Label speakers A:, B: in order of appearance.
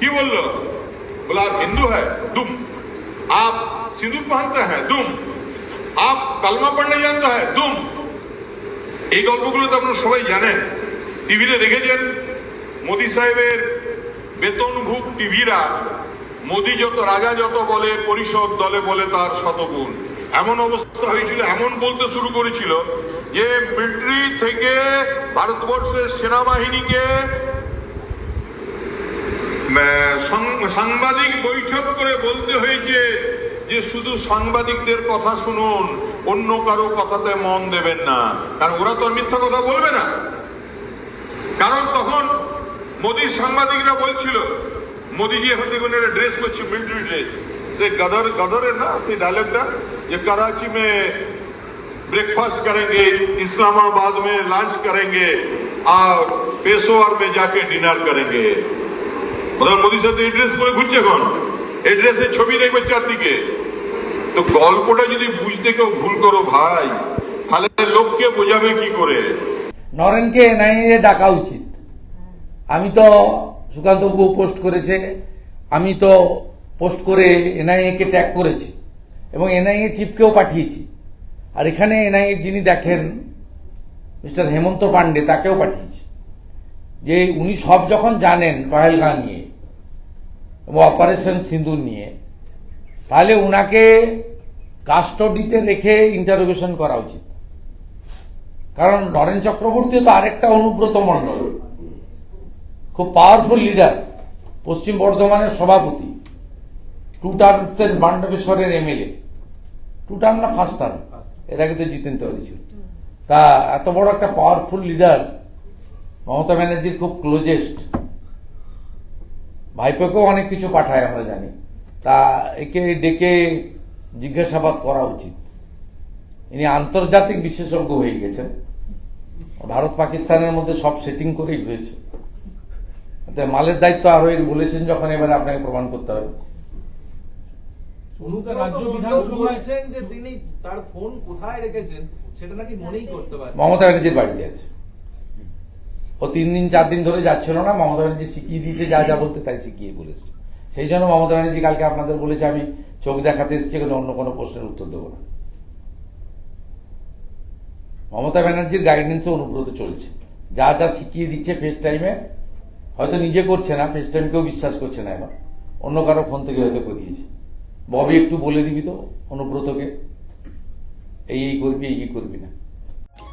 A: কি বললো बोला आप हिंदू है दुम आप सिंदूर पहनते हैं दुम आप कलमा पढ़ने जानते हैं दुम এই গল্পগুলো তো আপনারা সবাই জানেন টিভিতে দেখেছেন মোদি সাহেবের বেতনভুক টিভিরা মোদি যত রাজা যত বলে পরিষদ দলে বলে তার শতগুণ এমন অবস্থা হয়েছিল এমন বলতে শুরু করেছিল যে মিলিটারি থেকে ভারতবর্ষের সেনাবাহিনীকে আহ, সাং- সাংবাদিক বৈঠক করে বলতে হয়েছে যে শুধু সাংবাদিকদের কথা শুনুন অন্য কারো কথাতে মন দেবেন না কারণ ওরা তো আর মিথ্যা কথা বলবে না কারণ তখন মোদির সাংবাদিকরা বলছিল মোদিজি এখন দেখুন একটা ড্রেস করছে মিলিটারি ড্রেস সে গদর গদরের না সেই ডায়লগটা যে कराची में ब्रेकफास्ट करेंगे इस्लामाबाद में लंच करेंगे और पेशोवर में जाके डिनर करेंगे প্রধান মোদীর সাথে এই ড্রেস ঘুরছে এখন। এই ছবি দেখবে চারদিকে। তো গল্পটা যদি বুঝতে কেউ ভুল করো ভাই, তাহলে লোককে বোঝাবে কি করে?
B: নরেনকে এনআইএ ডাকা উচিত। আমি তো সুকান্ত পোস্ট করেছে, আমি তো পোস্ট করে এনআইএ কে ট্যাগ করেছি এবং এনআইএ চিফকেও পাঠিয়েছি। আর এখানে এনআইএ যিনি দেখেন, মিস্টার হেমন্ত পান্ডে তাকেও পাঠিয়েছি। যে উনি সব যখন জানেন পহেলগাঁ নিয়ে অপারেশন সিন্দুর নিয়ে। তাহলে উনাকে কাস্টডিতে রেখে ইন্টারোগেশন করা উচিত। কারণ নরেন চক্রবর্তী তো আরেকটা অনুব্রত মণ্ডল। খুব পাওয়ারফুল লিডার পশ্চিম বর্ধমানের সভাপতি টু টার্মসের মান্ডবেশ্বরের এমএলএ টু টার্ম না ফার্স্ট টার্ম এর আগে তো জিতেন তেওয়ারি ছিল তা এত বড় একটা পাওয়ারফুল লিডার মমতা ব্যানার্জির খুব ক্লোজেস্ট ভাইপোকেও অনেক কিছু পাঠায় আমরা জানি। তা একে ডেকে জিজ্ঞাসাবাদ করা উচিত। ইনি আন্তর্জাতিক বিশেষজ্ঞ হয়ে গেছেন। ভারত পাকিস্তানের মধ্যে সব সেটিং করেই হয়েছে। তো মালের দায়িত্ব আরও বলেছেন যখন এবারে আপনাকে প্রমাণ করতে হবে।
C: অনুকা রাজ্য বিধানসভা বলছেন যে তিনি তার ফোন কোথায় রেখেছেন সেটা নাকি করতে পারেন
B: মমতা ব্যানার্জির বাড়িতে আছে। ও তিন দিন, চার দিন ধরে যাচ্ছিল না, মমতা ব্যানার্জি শিখিয়ে দিয়েছে যা যা বলতে তাই শিখিয়ে বলেছে। সেই জন্য মমতা ব্যানার্জি কালকে আপনাদের বলেছে, আমি চোখ দেখাতে এসেছি কিন্তু অন্য কোনো প্রশ্নের উত্তর দেবো না। মমতা ব্যানার্জির গাইডেন্সে অনুব্রত চলছে। যা যা শিখিয়ে দিচ্ছে ফেস টাইমে হয়তো নিজে করছে না ফেস টাইম কেউ বিশ্বাস করছে না এবার। অন্য কারও ফোন থেকে হয়তো করিয়েছে। ববি, একটু বলে দিবি তো অনুব্রতকে? এই এই করবি এই করবি না।